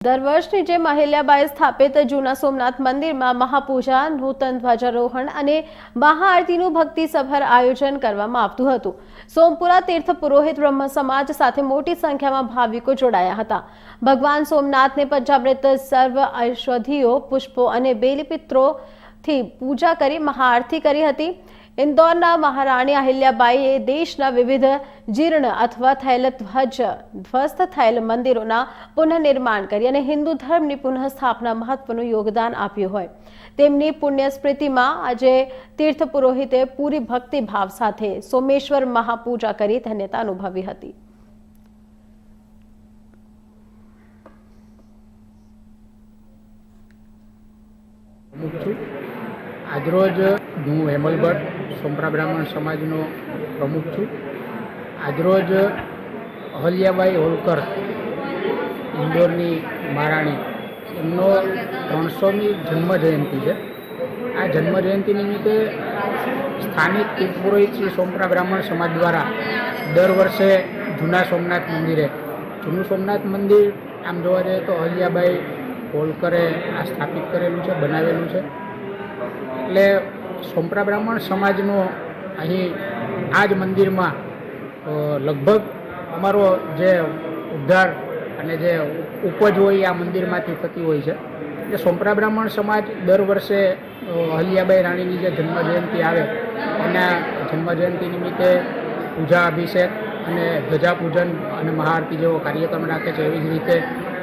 દર વર્ષની જેમ અહિલ્યાબાઈ સ્થાપિત જૂના સોમનાથ મંદિરમાં મહાપૂજા નૂતન ધ્વજારોહણ અને મહાઆરતીનું ભક્તિસભર આયોજન કરવામાં આવતું હતું. સોમપુરા તીર્થ પુરોહિત બ્રહ્મ સમાજ સાથે મોટી સંખ્યામાં ભાવિકો જોડાયા હતા. ભગવાન સોમનાથને પંચામૃત સર્વ ઔષધિઓ, પુષ્પો અને બેલીપિત્રોથી પૂજા કરી, મહાઆરતી કરી હતી. ઇન્દોરના મહારાણી અહિલ્યાબાઈએ દેશના વિવિધ જીર્ણ અથવા થયેલ ધ્વજ, ધ્વસ્ત થયેલ મંદિરોના પુનઃનિર્માણ કરી અને હિન્દુ ધર્મની પુનઃસ્થાપના મહત્વનું યોગદાન આપ્યું હોય. તેમની પુણ્ય સ્મૃતિમાં આજે તીર્થ પુરોહિતે પૂરી ભક્તિભાવ સાથે સોમેશ્વર મહાપૂજા કરી ધન્યતા અનુભવી હતી પ્રમુખ છું આજરોજ હું હેમલ ભટ્ટ, સોમરા બ્રાહ્મણ સમાજનો પ્રમુખ છું. આજરોજ અહલ્યાબાઈ હોલકર, ઇન્દોરની મહારાણી, એમનો ત્રણસોમી જન્મ જયંતિ છે. આ જન્મ જયંતિ નિમિત્તે સ્થાનિક તીર્થ પુરોહિત શ્રી સોમરા બ્રાહ્મણ સમાજ દ્વારા દર વર્ષે જૂના સોમનાથ મંદિરે, જૂનું સોમનાથ મંદિર આમ જોવા જઈએ તો અહલ્યાબાઈ હોલકરે આ સ્થાપિત કરેલું છે, બનાવેલું છે. એટલે સોમપરા બ્રાહ્મણ સમાજનો અહીં આ જ મંદિરમાં લગભગ અમારો જે ઉદ્ધાર અને જે ઉપજ હોય આ મંદિરમાંથી થતી હોય છે. એટલે સોમપરા બ્રાહ્મણ સમાજ દર વર્ષે હલિયાબાઈ રાણીની જે જન્મ જયંતિ આવે, એના જન્મ જયંતિ નિમિત્તે પૂજા અભિષેક અને ધજા પૂજન અને મહાઆરતી જેવો કાર્યક્રમ રાખે છે. એવી જ રીતે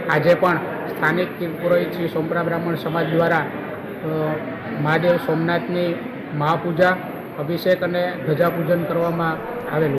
આજે પણ સ્થાનિક પુરોહિત શ્રી સોમપરા બ્રાહ્મણ સમાજ દ્વારા મહાદેવ સોમનાથની મહાપૂજા અભિષેક અને ધજા પૂજન કરવામાં આવેલું